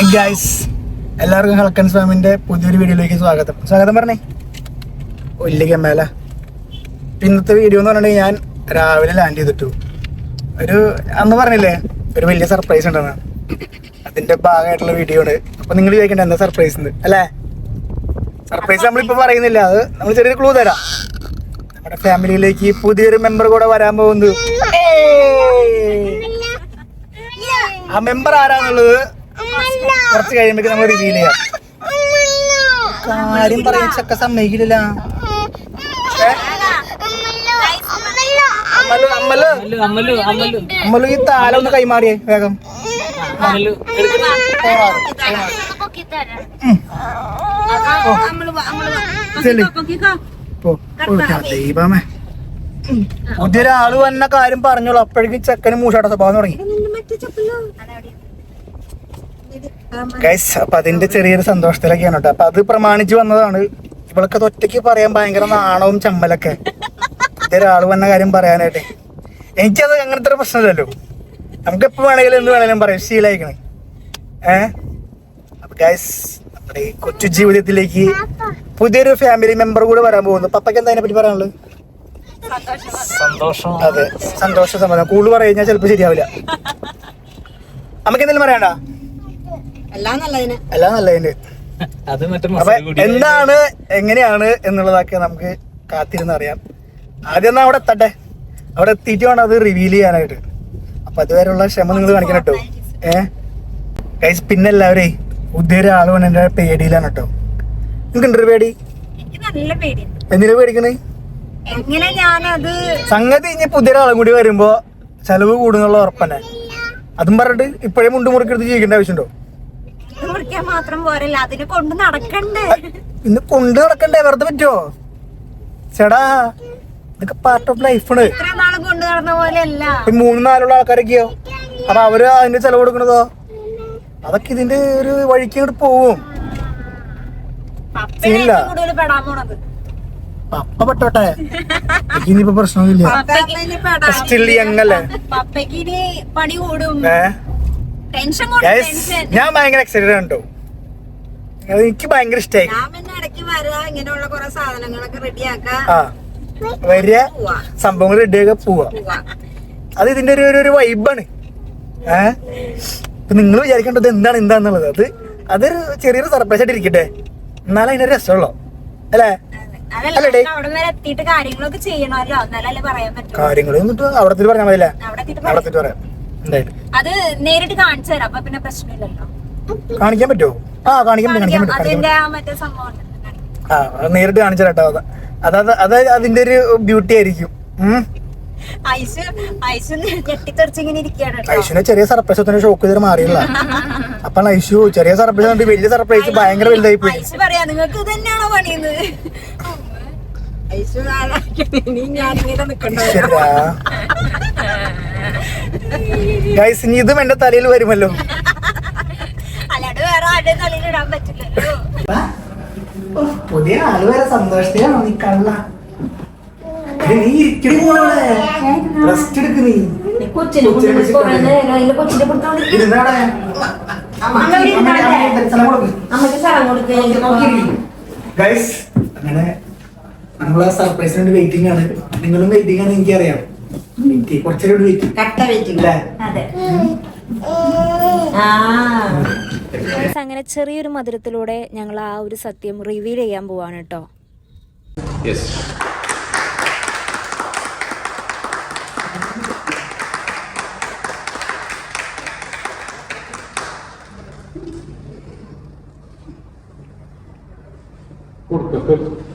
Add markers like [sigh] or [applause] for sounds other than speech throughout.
Guys എല്ലാവർക്കും ഹൽക്കൻസ് സ്വാമിന്റെ പുതിയൊരു വീഡിയോയിലേക്ക് സ്വാഗതം. സ്വാഗതം പറഞ്ഞേ. വലിയ മേല ഇന്നത്തെ വീഡിയോ എന്ന് പറഞ്ഞിട്ടുണ്ടെങ്കിൽ ഞാൻ രാവിലെ ലാൻഡ് ചെയ്തിട്ടു. ഒരു അന്ന് പറഞ്ഞില്ലേ ഒരു വലിയ സർപ്രൈസ് ഉണ്ടെന്ന്. അതിന്റെ ഭാഗമായിട്ടുള്ള വീഡിയോ ആണ്. അപ്പൊ നിങ്ങൾ ചോദിക്കണ്ട എന്താ സർപ്രൈസ് ഉണ്ട് അല്ലേ? സർപ്രൈസ് നമ്മളിപ്പോ പറയുന്നില്ല. അത് നമ്മൾ ചെറിയൊരു ക്ലൂ തരാം. നമ്മുടെ ഫാമിലിയിലേക്ക് പുതിയൊരു മെമ്പർ കൂടെ വരാൻ പോകുന്നു ആ മെമ്പർ ആരാന്നുള്ളത് കുറച്ച് കഴിയുമ്പോ നമ്മൾ റിവീൽ ചെയ്യാം. കാര്യം പറയാൻ ചക്ക സമ്മതിക്കില്ല അമ്മൽ ഈ താല ഒന്ന് കൈമാറിയേ വേഗം. ദൈവമേ. പുതിയൊരാൾ വന്ന കാര്യം പറഞ്ഞോളൂ. അപ്പോഴേക്കും ചെക്കന് മൂഷാട്ട സ്വഭാവം തുടങ്ങി. ഗൈസ് അപ്പൊ അതിന്റെ ചെറിയൊരു സന്തോഷത്തിലൊക്കെയാണ് കേട്ടോ. അപ്പൊ അത് പ്രമാണിച്ചു വന്നതാണ്. ഇവളൊക്കെ ഒറ്റയ്ക്ക് പറയാൻ ഭയങ്കര നാണവും ചമ്മലൊക്കെ. ഒരാൾ വന്ന കാര്യം പറയാനായിട്ട്. എനിക്കത് അങ്ങനത്തെ ഒരു പ്രശ്നമില്ലല്ലോ. നമുക്ക് എപ്പോ വേണമെങ്കിലും എന്ത് വേണമെങ്കിലും പറയാം. ശീലായിക്കണേ. ഏ? അപ്പൊ ഗൈസ് നമ്മുടെ ഈ കൊച്ചു ജീവിതത്തിലേക്ക് പുതിയൊരു ഫാമിലി മെമ്പർ കൂടെ വരാൻ പോകുന്നു. പപ്പയ്ക്ക് എന്താ അതിനെ പറ്റി പറയാനുള്ളത്? സന്തോഷം. അതെ സന്തോഷ സമ്മതം കൂടുതൽ പറഞ്ഞു കഴിഞ്ഞാൽ ചിലപ്പോൾ ശരിയാവില്ല. നമുക്ക് എന്തെങ്കിലും പറയണ്ട എല്ലാം നല്ലതിന്. [laughs] അപ്പൊ എന്താണ് എങ്ങനെയാണ് എന്നുള്ളതൊക്കെ നമുക്ക് കാത്തിരുന്ന് അറിയാം. ആദ്യം എന്നാ അവിടെ എത്തട്ടെ? അവിടെ എത്തിയിട്ട് വേണം അത് റിവീൽ ചെയ്യാനായിട്ട്. അപ്പൊ അതുവരെയുള്ള ക്ഷമ നിങ്ങൾ കാണിക്കണം കേട്ടോ. ഏ? കൈസ് പിന്നെ എല്ലാവരേ പുതിയ വേണം എന്റെ പേടിയിലാണ് കേട്ടോ. നിങ്ങൾക്ക് ഉണ്ടൊരു പേടി? എന്തിനാ പേടിക്കണേ? എങ്ങനെ ഞാനത് സംഗതി ഇനി പുതിയ ഒരാളും കൂടി വരുമ്പോ ചെലവ് കൂടുന്നുള്ള ഉറപ്പന്നെ. അതും പറഞ്ഞിട്ട് ഇപ്പോഴേ മുണ്ട് മുറുക്കെടുത്ത് ജീവിക്കേണ്ട ആവശ്യമുണ്ടോ? മുറിക്കാൻ മാത്രം പോരല്ല? അതിനെ കൊണ്ട് നടക്കണ്ടേ? ഇന്ന് കൊണ്ട് നടക്കണ്ടേ? വെറുതെ പറ്റുമോ ചേടാ ഇതൊക്കെ പാർട്ട് ഓഫ് ലൈഫാണ് ആണ്. കൊണ്ട് നടന്ന ഈ മൂന്ന് നാലുള്ള ആൾക്കാരൊക്കെയോ? അപ്പൊ അവർ അതിന്റെ ചെലവ് കൊടുക്കണതോ? അതൊക്കെ ഇതിന്റെ ഒരു വഴിക്ക് അങ്ങോട്ട് പോവും. ഇല്ല. പപ്പ പെട്ടോട്ടെ? ഇനിയിപ്പോ പ്രശ്നമൊന്നുമില്ല. സ്റ്റിൽ യങ് അല്ലേ? പപ്പയ്ക്ക് പണി കൂടും. ഏ? ഞാൻ ഭയങ്കര എക്സൈറ്റഡ് ആണ് കേട്ടോ എനിക്ക് ഭയങ്കര ഇഷ്ടമായി വരിക സംഭവങ്ങൾ റെഡിയൊക്കെ പോവാ. അത് ഇതിന്റെ ഒരു ഒരു വൈബാണ് ഏ? ഇപ്പൊ നിങ്ങൾ വിചാരിക്കേണ്ടത് എന്താണ് എന്താന്നുള്ളത്. അത് അതൊരു ചെറിയൊരു സർപ്രൈസ് ആയിട്ട് ഇരിക്കട്ടെ. എന്നാലും അതിനൊരു രസമുള്ളൂ. അല്ലേ. നമുക്ക് അവിടെ പറയാൻ പറ്റില്ല കാര്യങ്ങൾ എന്നിട്ട് അവിടെ എത്തിയിട്ട് പറഞ്ഞാൽ മതിയല്ലേ? അവിടെ പറയാം. അത് നേരിട്ട് കാണിച്ചു തരാം. അപ്പൊ പിന്നെ പ്രശ്നമില്ലല്ലോ. കാണിക്കാൻ പറ്റുമോ? ആ കാണിക്കാൻ കാണിക്കാൻ പറ്റും അതിന്റെ ആ നേരിട്ട് കാണിച്ചു അത് അതായത് അത് അതിന്റെ ഒരു ബ്യൂട്ടി ആയിരിക്കും. ഐശുനെ ചെറിയ സർപ്രൈസ് തന്നെ ഷോക്ക് ചെയ്ത് മാറിയില്ല അപ്പൊ ഐശു ചെറിയ സർപ്രൈസ് കണ്ടിട്ട് വലിയ സർപ്രൈസ് ഭയങ്കര വലുതായി പോയി. പറയാ നിങ്ങൾക്ക് തന്നെയാണോ പണിയുന്നത് ഇനി ഞാനിങ്ങനെ നിക്കണ്ടോ? ഗൈസ് ഇനി ഇതും എന്റെ തലയിൽ വരുമല്ലോ. അല്ലാണ്ട് വേറെ ആരുടെ തലയിൽ ഇടാൻ പറ്റില്ലല്ലോ പുതിയ ആൾ വരെ സന്തോഷത്തിലാണോ നീ കള്ള നീ. റെസ്റ്റ് എടുക്ക് ഇരുന്നാടെ. അങ്ങനെ നമ്മളെ സർപ്രൈസിന് വേണ്ടി വെയിറ്റിംഗ് ആണ്. നിങ്ങളും വെയിറ്റിംഗ് ആണ് എനിക്കറിയാം. വെയിറ്റ് കുറച്ചുകൂടി വെയിറ്റ് കട്ട വെയിറ്റിംഗ് അതെ ആ അങ്ങനെ ചെറിയൊരു മധുരത്തിലൂടെ ഞങ്ങൾ ആ ഒരു സത്യം റിവീൽ ചെയ്യാൻ പോവാണ് കേട്ടോ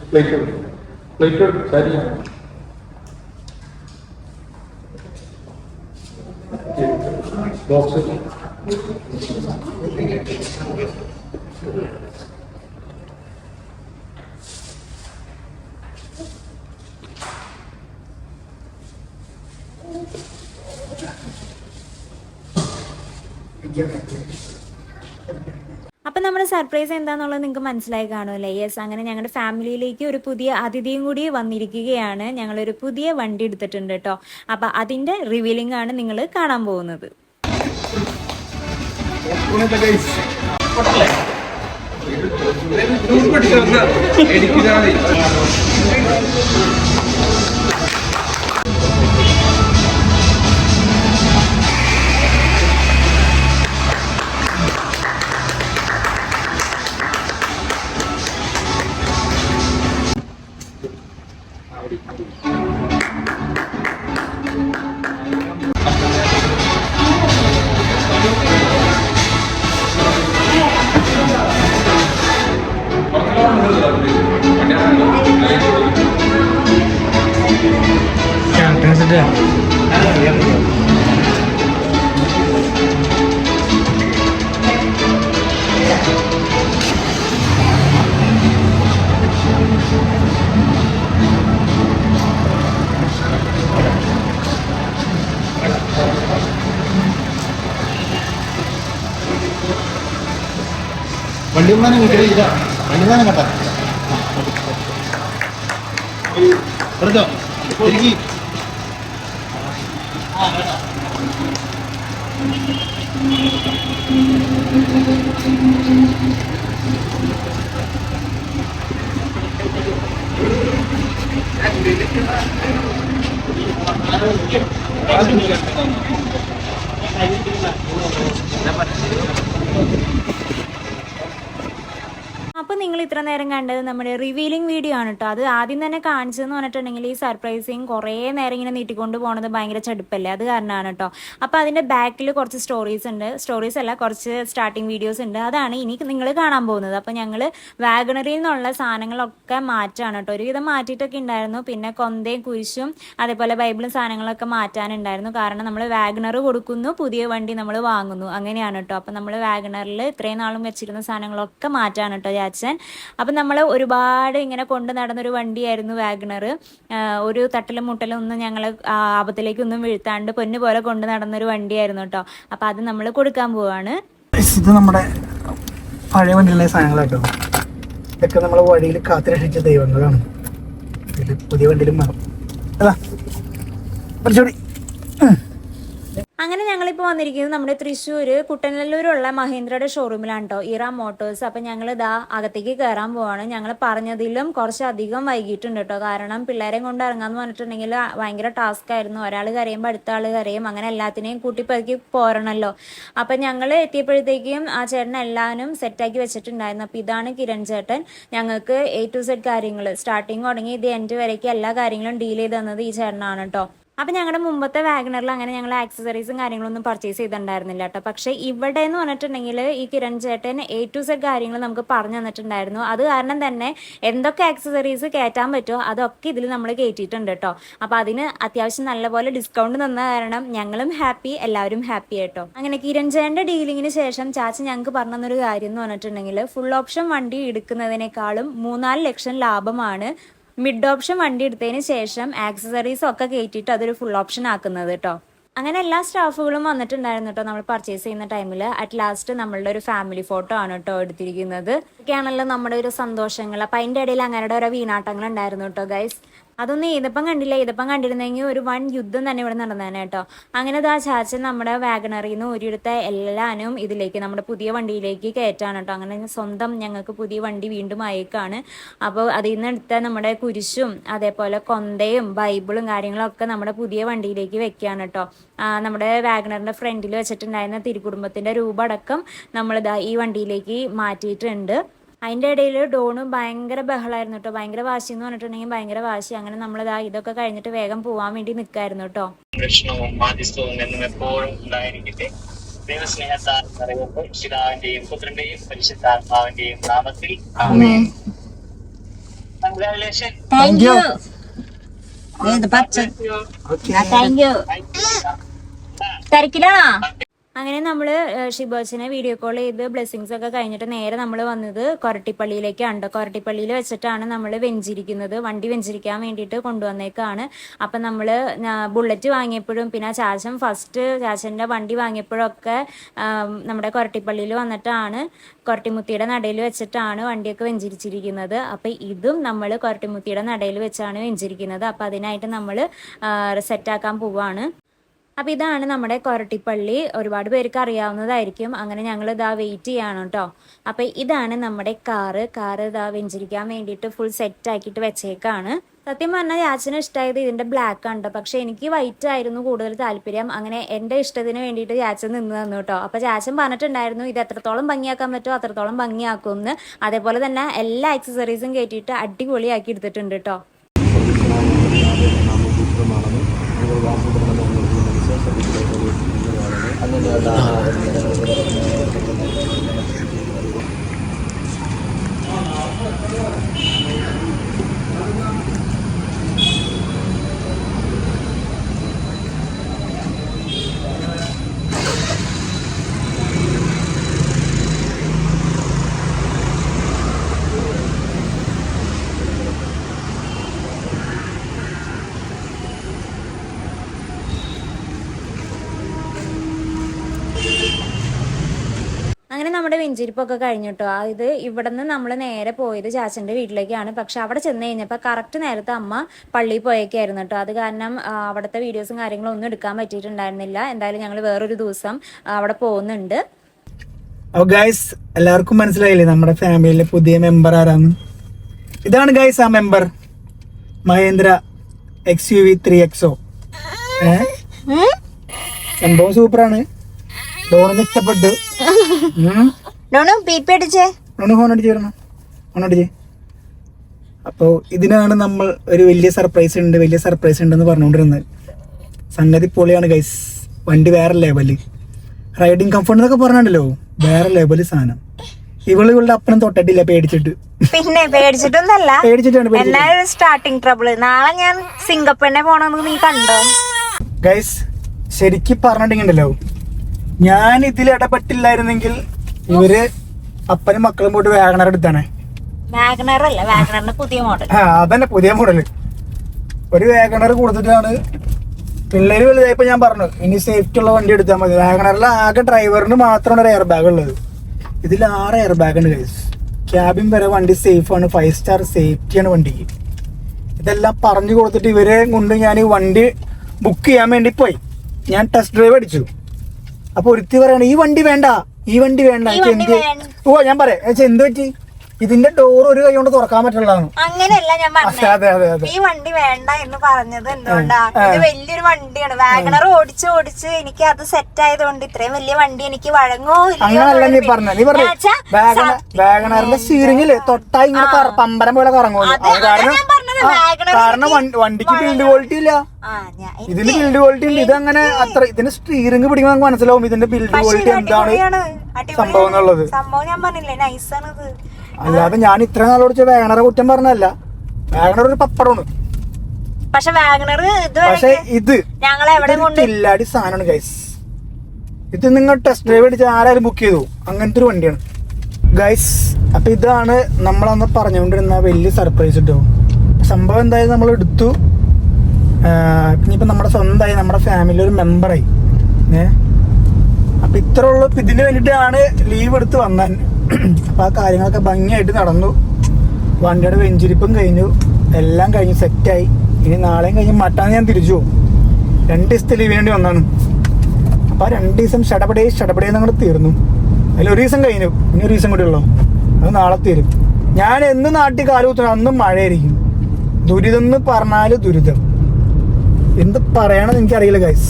പ്ലേറ്റ് പ്ലേറ്റ് എടുക്ക് 예, 너 없어? സർപ്രൈസ് എന്താണെന്നുള്ളത് നിങ്ങൾക്ക് മനസ്സിലായി കാണുമല്ലേ യെസ് അങ്ങനെ ഞങ്ങളുടെ ഫാമിലിയിലേക്ക് ഒരു പുതിയ അതിഥിയും കൂടി വന്നിരിക്കുകയാണ്. ഞങ്ങളൊരു പുതിയ വണ്ടി എടുത്തിട്ടുണ്ട് കേട്ടോ അപ്പം അതിന്റെ റിവീലിംഗ് ആണ് നിങ്ങൾ കാണാൻ പോകുന്നത്. വണ്ടി ഒന്നാനും കിട്ടിയില്ല വണ്ടി ഒന്നാനും കേട്ടാ പറഞ്ഞോ തിരികെ അപ്പോൾ നിങ്ങൾ ഇത്ര നേരം കണ്ടത് നമ്മുടെ റിവീലിംഗ് വീഡിയോ ആണ് കേട്ടോ അത് ആദ്യം തന്നെ കാണിച്ചതെന്ന് പറഞ്ഞിട്ടുണ്ടെങ്കിൽ ഈ സർപ്രൈസിങ് കുറേ നേരം ഇങ്ങനെ നീട്ടിക്കൊണ്ട് പോകുന്നത് ഭയങ്കര ചടുപ്പല്ലേ? അത് കാരണമാണ് കേട്ടോ അപ്പോൾ അതിന്റെ ബാക്കിൽ കുറച്ച് സ്റ്റോറീസ് ഉണ്ട്. സ്റ്റോറീസ് അല്ല കുറച്ച് സ്റ്റാർട്ടിങ് വീഡിയോസ് ഉണ്ട്. അതാണ് ഇനി നിങ്ങൾ കാണാൻ പോകുന്നത്. അപ്പോൾ ഞങ്ങൾ വാഗണറിയിൽ നിന്നുള്ള സാധനങ്ങളൊക്കെ മാറ്റാണ് കേട്ടോ ഒരുവിധം മാറ്റിയിട്ടൊക്കെ ഉണ്ടായിരുന്നു. പിന്നെ കൊന്തയും കുരിശും അതേപോലെ ബൈബിളും സാധനങ്ങളൊക്കെ മാറ്റാനുണ്ടായിരുന്നു. കാരണം നമ്മൾ വാഗണർ കൊടുക്കുന്നു പുതിയ വണ്ടി നമ്മൾ വാങ്ങുന്നു. അങ്ങനെയാണ് കേട്ടോ അപ്പോൾ നമ്മൾ വാഗണറിൽ ഇത്രയും നാളും വെച്ചിരുന്ന സാധനങ്ങളൊക്കെ മാറ്റാണ് കേട്ടോ ചാച്ചൻ അപ്പം നമ്മൾ ഒരുപാട് ഇങ്ങനെ കൊണ്ട് നടന്നൊരു വണ്ടിയായിരുന്നു വാഗ്നർ ഒരു തട്ടലും മുട്ടലും ഒന്നും ഞങ്ങൾ ആപത്തിലേക്കൊന്നും വീഴ്ത്താണ്ട് പൊന്നു പോലെ കൊണ്ട് നടന്നൊരു വണ്ടിയായിരുന്നു കേട്ടോ അപ്പം അത് നമ്മൾ കൊടുക്കാൻ പോവാണ്. ഇത് നമ്മുടെ പഴയ വണ്ടിയിലെ സാധനങ്ങളാട്ടോ. ഇതൊക്കെ നമ്മളെ വഴിയിൽ കാത്തുരക്ഷിച്ച ദൈവങ്ങളാണ്. പുതിയ വണ്ടിയിലും മാറും അതാ. ഉം. അങ്ങനെ ഞങ്ങളിപ്പോൾ വന്നിരിക്കുന്നത് നമ്മുടെ തൃശ്ശൂർ കുട്ടനല്ലൂരുള്ള മഹീന്ദ്രയുടെ ഷോറൂമിലാണ് കേട്ടോ ഇറ മോട്ടോഴ്സ്. അപ്പം ഞങ്ങൾ ഇതാ അകത്തേക്ക് കയറാൻ പോവാണ്. ഞങ്ങൾ പറഞ്ഞതിലും കുറച്ചധികം വൈകിട്ടുണ്ട് കേട്ടോ കാരണം പിള്ളേരെ കൊണ്ട് ഇറങ്ങാന്ന് പറഞ്ഞിട്ടുണ്ടെങ്കിൽ ഭയങ്കര ടാസ്ക് ആയിരുന്നു. ഒരാൾ കരയുമ്പോൾ അടുത്ത ആൾ കരയും. അങ്ങനെ എല്ലാത്തിനെയും കൂട്ടിപ്പതുക്കി പോരണല്ലോ. അപ്പം ഞങ്ങൾ എത്തിയപ്പോഴത്തേക്കും ആ ചേട്ടൻ എല്ലാവരും സെറ്റാക്കി വെച്ചിട്ടുണ്ടായിരുന്നു. അപ്പം ഇതാണ് കിരൺ ചേട്ടൻ. ഞങ്ങൾക്ക് എ ടു സെഡ് കാര്യങ്ങൾ സ്റ്റാർട്ടിങ് തുടങ്ങി ഇത് എൻഡ് വരേക്കും എല്ലാ കാര്യങ്ങളും ഡീൽ ചെയ്ത് തന്നത് ഈ ചേട്ടനാണ് കേട്ടോ അപ്പം ഞങ്ങളുടെ മുമ്പത്തെ വാഗണറിൽ അങ്ങനെ ഞങ്ങൾ ആക്സസറീസും കാര്യങ്ങളൊന്നും പർച്ചേസ് ചെയ്തിട്ടുണ്ടായിരുന്നില്ല കേട്ടോ. പക്ഷേ ഇവിടെ എന്ന് പറഞ്ഞിട്ടുണ്ടെങ്കിൽ ഈ കിരൺ ചേട്ടൻ എ ടു സെഡ് കാര്യങ്ങൾ നമുക്ക് പറഞ്ഞു തന്നിട്ടുണ്ടായിരുന്നു. അത് കാരണം തന്നെ എന്തൊക്കെ ആക്സസറീസ് കയറ്റാൻ പറ്റുമോ അതൊക്കെ ഇതിൽ നമ്മൾ കയറ്റിയിട്ടുണ്ട് കേട്ടോ. അപ്പോൾ അതിന് അത്യാവശ്യം നല്ലപോലെ ഡിസ്കൗണ്ട് തന്ന കാരണം ഞങ്ങളും ഹാപ്പി എല്ലാവരും ഹാപ്പി ആയിട്ടോ. അങ്ങനെ കിരൺ ചേട്ടന്റെ ഡീലിങ്ങിന് ശേഷം ചാച്ച ഞങ്ങൾക്ക് പറഞ്ഞു തന്നൊരു കാര്യം എന്ന് പറഞ്ഞിട്ടുണ്ടെങ്കിൽ ഫുൾ ഓപ്ഷൻ വണ്ടി എടുക്കുന്നതിനേക്കാളും മൂന്നാൽ ലക്ഷം ലാഭമാണ് മിഡ് ഓപ്ഷൻ വണ്ടി എടുത്തതിന് ശേഷം ആക്സസറീസ് ഒക്കെ കയറ്റിയിട്ട് അതൊരു ഫുൾ ഓപ്ഷൻ ആക്കുന്നത് കേട്ടോ അങ്ങനെ എല്ലാ സ്റ്റാഫുകളും വന്നിട്ടുണ്ടായിരുന്നു കേട്ടോ നമ്മൾ പർച്ചേസ് ചെയ്യുന്ന ടൈമിൽ അറ്റ് ലാസ്റ്റ് നമ്മളുടെ ഒരു ഫാമിലി ഫോട്ടോ ആണ് കേട്ടോ എടുത്തിരിക്കുന്നത്. ഒക്കെയാണല്ലോ നമ്മുടെ ഒരു സന്തോഷങ്ങൾ. അപ്പം അതിന്റെ ഇടയിൽ അങ്ങനെ ഓരോ വീണാട്ടങ്ങൾ ഉണ്ടായിരുന്നു കേട്ടോ ഗൈസ് അതൊന്നും ഏതപ്പം കണ്ടില്ല. ഏതപ്പം കണ്ടിരുന്നെങ്കിൽ ഒരു വൺ യുദ്ധം തന്നെ ഇവിടെ നടന്നേനെ കേട്ടോ. അങ്ങനെ ദാ ചാച്ചൻ നമ്മുടെ വാഗണറിൽ നിന്ന് ഒരിടത്തെ എല്ലാനും ഇതിലേക്ക് നമ്മുടെ പുതിയ വണ്ടിയിലേക്ക് കയറ്റാണ് കേട്ടോ. അങ്ങനെ സ്വന്തം ഞങ്ങൾക്ക് പുതിയ വണ്ടി വീണ്ടും അയക്കാണ്. അപ്പോൾ അതിൽ നിന്ന് എടുത്ത നമ്മുടെ കുരിശും അതേപോലെ കൊന്തയും ബൈബിളും കാര്യങ്ങളൊക്കെ നമ്മുടെ പുതിയ വണ്ടിയിലേക്ക് വെക്കുകയാണ് കേട്ടോ. നമ്മുടെ വാഗണറിന്റെ ഫ്രണ്ടിൽ വെച്ചിട്ടുണ്ടായിരുന്ന തിരുക്കുടുംബത്തിന്റെ രൂപ അടക്കം നമ്മളിതാ ഈ വണ്ടിയിലേക്ക് മാറ്റിയിട്ടുണ്ട്. അതിന്റെ ഇടയിൽ ഡോണ് ഭയങ്കര ബഹളമായിരുന്നു കേട്ടോ ഭയങ്കര വാശി എന്ന് പറഞ്ഞിട്ടുണ്ടെങ്കിൽ ഭയങ്കര വാശി. അങ്ങനെ നമ്മളിതാ ഇതൊക്കെ കഴിഞ്ഞിട്ട് വേഗം പോവാൻ വേണ്ടി നിൽക്കായിരുന്നു കേട്ടോ സംരക്ഷണവും മാധ്യസ്ഥവും എന്നും എപ്പോഴും ഉണ്ടായിരിക്കട്ടെ. ദൈവസ്നേഹത്താൽ പറയുമ്പോൾ പിതാവിന്റെയും പുത്രന്റെയും പരിശുദ്ധാത്മാവിന്റെയും നാമത്തിൽ congratulation thank you thank you തിരക്കിലാണോ? അങ്ങനെ നമ്മൾ ഷിബോച്ചിനെ വീഡിയോ കോൾ ചെയ്ത് ബ്ലെസ്സിങ്സ് ഒക്കെ കഴിഞ്ഞിട്ട് നേരെ നമ്മൾ വന്നത് കൊരട്ടിപ്പള്ളിയിലേക്കാണ് ട്ടോ. കൊരട്ടിപ്പള്ളിയിൽ വെച്ചിട്ടാണ് നമ്മൾ വെഞ്ചിരിക്കുന്നത്. വണ്ടി വെഞ്ചിരിക്കാൻ വേണ്ടിയിട്ട് കൊണ്ടുവന്നേക്കാണ്. അപ്പം നമ്മൾ ബുള്ളറ്റ് വാങ്ങിയപ്പോഴും പിന്നെ ചാച്ചൻ ഫസ്റ്റ് ചാച്ചന്റെ വണ്ടി വാങ്ങിയപ്പോഴൊക്കെ നമ്മുടെ കൊരട്ടിപ്പള്ളിയിൽ വന്നിട്ടാണ് കൊരട്ടിമുത്തിയുടെ നടയിൽ വെച്ചിട്ടാണ് വണ്ടിയൊക്കെ വെഞ്ചിരിച്ചിരിക്കുന്നത്. അപ്പം ഇതും നമ്മൾ കൊരട്ടിമുത്തിയുടെ നടയിൽ വെച്ചാണ് വെഞ്ചിരിക്കുന്നത്. അപ്പം അതിനായിട്ട് നമ്മൾ സെറ്റാക്കാൻ പോവാണ്. അപ്പോൾ ഇതാണ് നമ്മുടെ കൊരട്ടിപ്പള്ളി. ഒരുപാട് പേർക്ക് അറിയാവുന്നതായിരിക്കും. അങ്ങനെ ഞങ്ങൾ ഇതാ വെയിറ്റ് ചെയ്യാണ് കേട്ടോ അപ്പോൾ ഇതാണ് നമ്മുടെ കാറ്. കാറ് ഇതാ വെഞ്ചരിക്കാൻ വേണ്ടിയിട്ട് ഫുൾ സെറ്റ് ആക്കിയിട്ട് വെച്ചേക്കാണ്. സത്യം പറഞ്ഞാൽ യാച്ചിന് ഇഷ്ടമായത് ഇതിന്റെ ബ്ലാക്ക് ആണ്. പക്ഷേ എനിക്ക് വൈറ്റ് ആയിരുന്നു കൂടുതൽ താല്പര്യം. അങ്ങനെ എന്റെ ഇഷ്ടത്തിന് വേണ്ടിയിട്ട് ചാച്ചൻ നിന്ന് തന്നു കേട്ടോ അപ്പോൾ ചാച്ചൻ പറഞ്ഞിട്ടുണ്ടായിരുന്നു ഇത് എത്രത്തോളം ഭംഗിയാക്കാൻ പറ്റുമോ അത്രത്തോളം ഭംഗിയാക്കുമെന്ന്. അതേപോലെ തന്നെ എല്ലാ ആക്സസറീസും കയറ്റിയിട്ട് അടിപൊളിയാക്കി എടുത്തിട്ടുണ്ട് കേട്ടോ na നമ്മുടെ വെഞ്ചിരിപ്പൊക്കെ കഴിഞ്ഞു കേട്ടോ ഇത് ഇവിടെ നിന്ന് നമ്മൾ നേരെ പോയത് ചാച്ചന്റെ വീട്ടിലേക്കാണ്. പക്ഷെ അവിടെ ചെന്ന് കഴിഞ്ഞപ്പോൾ കറക്റ്റ് നേരത്തെ അമ്മ പള്ളിയിൽ പോയേക്കായിരുന്നു കേട്ടോ. അത് കാരണം ആ, അവിടുത്തെ വീഡിയോസും കാര്യങ്ങളും ഒന്നും എടുക്കാൻ പറ്റിയിട്ടുണ്ടായിരുന്നില്ല. എന്തായാലും ഞങ്ങൾ വേറൊരു ദിവസം അവിടെ പോകുന്നുണ്ട്. അപ്പൊ ഗൈസ് എല്ലാവർക്കും മനസ്സിലായില്ലേ? നമ്മുടെ ഫാമിലിയിലെ പുതിയ മെമ്പർ ആരാന്ന്? ഇതാണ് ഗൈസ് ആ member Mahindra X U V three XO ഏ? സംഭവം സൂപ്പറാണ് ഡോണിന് ഇഷ്ടപ്പെട്ടു. [laughs] ഉം. പി അടിച്ചേ. അടിച്ച് അടിച്ച്. അപ്പോൾ ഇതിനാണ് നമ്മൾ ഒരു വലിയ സർപ്രൈസ് ഉണ്ട് വലിയ സർപ്രൈസ് ഉണ്ടെന്ന് പറഞ്ഞുകൊണ്ടിരുന്നത്. സംഗതി പൊളിയാണ് ഗൈസ് വണ്ടി വേറെ ലെവൽ റൈഡിങ് കംഫർട്ട് എന്നൊക്കെ പറഞ്ഞല്ലോ വേറെ ലെവൽ സാധനം. ഇവൾ ഇവളുടെ അപ്പനും തൊട്ടിട്ടില്ല പേടിച്ചിട്ട്. പിന്നെ പേടിച്ചിട്ടൊന്നല്ല പേടിച്ചിട്ടാണ് പേടിച്ചിട്ട്. എന്നാലും സ്റ്റാർട്ടിങ് ട്രബിൾ നാളെ ഞാൻ സിംഗപ്പൂരിനെ പോണെന്ന് നീ കണ്ടോ? ഗൈസ് ശരിക്കും പറഞ്ഞിട്ടുണ്ടല്ലോ ഞാൻ ഇതിൽ ഇടപെട്ടില്ലായിരുന്നെങ്കിൽ ഇവർ അപ്പനും മക്കളും പോയിട്ട് വാഗണർ എടുത്താണ്. വാഗണർ അല്ല വാഗണറിന്റെ പുതിയ മോഡൽ ആ അതന്നെ പുതിയ മോഡൽ ഒരു വാഗണർ കൊടുത്തിട്ടാണ് പിള്ളേര് വലുതായപ്പോ ഞാൻ പറഞ്ഞു ഇനി സേഫ്റ്റി ഉള്ള വണ്ടി എടുത്താൽ മതി. വാഗണറിൽ ആകെ ഡ്രൈവറിന് മാത്രമാണ് ഒരു എയർ ബാഗ് ഉള്ളത്. ഇതിൽ ആറ് എയർ ബാഗ് ഉണ്ട് ഗൈസ് ക്യാബിൻ വരെ വണ്ടി സേഫ് ആണ് ഫൈവ് സ്റ്റാർ സേഫ്റ്റിയാണ് വണ്ടിക്ക് ഇതെല്ലാം പറഞ്ഞു കൊടുത്തിട്ട് ഇവരെ കൊണ്ട് ഞാൻ ഈ വണ്ടി ബുക്ക് ചെയ്യാൻ വേണ്ടി പോയി. ഞാൻ ടെസ്റ്റ് ഡ്രൈവ് അടിച്ചു. അപ്പൊ ഒരുത്തി പറയണ ഈ വണ്ടി വേണ്ട ഈ വണ്ടി വേണ്ട. എനിക്ക് എന്ത് ഓ ഞാൻ പറയാം എന്നുവെച്ചാ എന്ത് പറ്റി? ഇതിന്റെ ഡോർ ഒരു കൈ കൊണ്ട് തുറക്കാൻ പറ്റുള്ളതാണ് അങ്ങനെയല്ല ഞാൻ അതെ അതെ അതെ ഈ വണ്ടി വേണ്ട എന്ന് പറഞ്ഞത് എന്തുകൊണ്ടാ? ഇത് വലിയൊരു വണ്ടിയാണ്. വാഗണർ ഓടിച്ച് ഓടിച്ച് എനിക്ക് അത് സെറ്റ് ആയതുകൊണ്ട് ഇത്രയും വലിയ വണ്ടി എനിക്ക് വഴങ്ങോ അങ്ങനല്ല നീ പറഞ്ഞ നീ പറഞ്ഞു. വാഗണ വാഗണറിന്റെ സ്റ്റീറിംഗിൽ തൊട്ടാ ഇങ്ങനെ കറ- പമ്പരം പോലെ കറങ്ങുള്ളൂ അത് കാരണം കാരണം വണ്ടിക്ക് ബിൽഡ് ക്വാളിറ്റി ഇല്ല. ഇതിന് ബിൽഡ് ക്വാളിറ്റി ഉണ്ട് ഇതങ്ങനെ അത്ര ഇതിന്റെ സ്റ്റിയറിംഗ് പിടിക്കുമ്പോൾ നമുക്ക് മനസ്സിലാവും. ഇതിന്റെ ബിൽഡ് ക്വാളിറ്റി എന്താണ് സംഭവം എന്നുള്ളത്. അല്ലാതെ ഞാൻ ഇത്ര നാളോട് വാഗണറെ കുറ്റം പറഞ്ഞല്ല വാഗണർ ഒരു പപ്പടമാണ്. പക്ഷെ വാഗണർ പക്ഷെ ഇത് ഇല്ലാടി സാധനമാണ് ഗൈസ് ഇത് നിങ്ങൾ ടെസ്റ്റ് ഡ്രൈവ് അടിച്ച് ആരായാലും ബുക്ക് ചെയ്തു. അങ്ങനത്തെ ഒരു വണ്ടിയാണ്. ഗൈസ് അപ്പൊ ഇതാണ് നമ്മളന്ന് പറഞ്ഞുകൊണ്ടിരുന്ന വലിയ സർപ്രൈസ് കേട്ടോ സംഭവം എന്തായാലും നമ്മൾ എടുത്തു. ഇനിയിപ്പോൾ ഇനിയിപ്പോ നമ്മുടെ സ്വന്തമായി നമ്മുടെ ഫാമിലി ഒരു മെമ്പറായി ഏ? അപ്പം ഇത്ര ഉള്ളു. ഇപ്പം ഇതിന് വേണ്ടിയിട്ടാണ് ലീവ് എടുത്ത് വന്നാൻ അപ്പം ആ കാര്യങ്ങളൊക്കെ ഭംഗിയായിട്ട് നടന്നു. വണ്ടിയുടെ വെഞ്ചിരിപ്പും കഴിഞ്ഞു. എല്ലാം കഴിഞ്ഞു സെറ്റായി ഇനി നാളെയും കഴിഞ്ഞ് മറ്റാന്ന് ഞാൻ തിരിച്ചു പോകും. രണ്ട് ദിവസത്തെ ലീവിന് വേണ്ടി വന്നാണ് അപ്പം ആ രണ്ട് ദിവസം ഷടപടേ ഷടപടേ എന്നങ്ങോട്ട് തീർന്നു. അതിൽ ഒരു ദിവസം കഴിഞ്ഞു. ഇനി ഒരു ദിവസം കൂടി ഉള്ളൂ. അത് നാളെ തീരും. ഞാൻ എന്ന് നാട്ടിൽ കാലുകുത്തണം. അന്നും മഴയായിരിക്കും. ദുരിതം എന്ന് പറഞ്ഞാൽ ദുരിതം. എന്ത് പറയണമെന്ന് എനിക്കറിയില്ല ഗൈസ്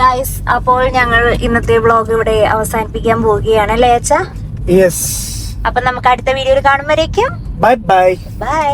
ഗൈസ് അപ്പോൾ ഞങ്ങൾ ഇന്നത്തെ വ്ളോഗ് ഇവിടെ അവസാനിപ്പിക്കാൻ പോവുകയാണ് അല്ലേ അച്ഛാ? യെസ് അപ്പൊ നമുക്ക് അടുത്ത വീഡിയോയിൽ കാണുമ്പോഴേക്കും. Bye bye bye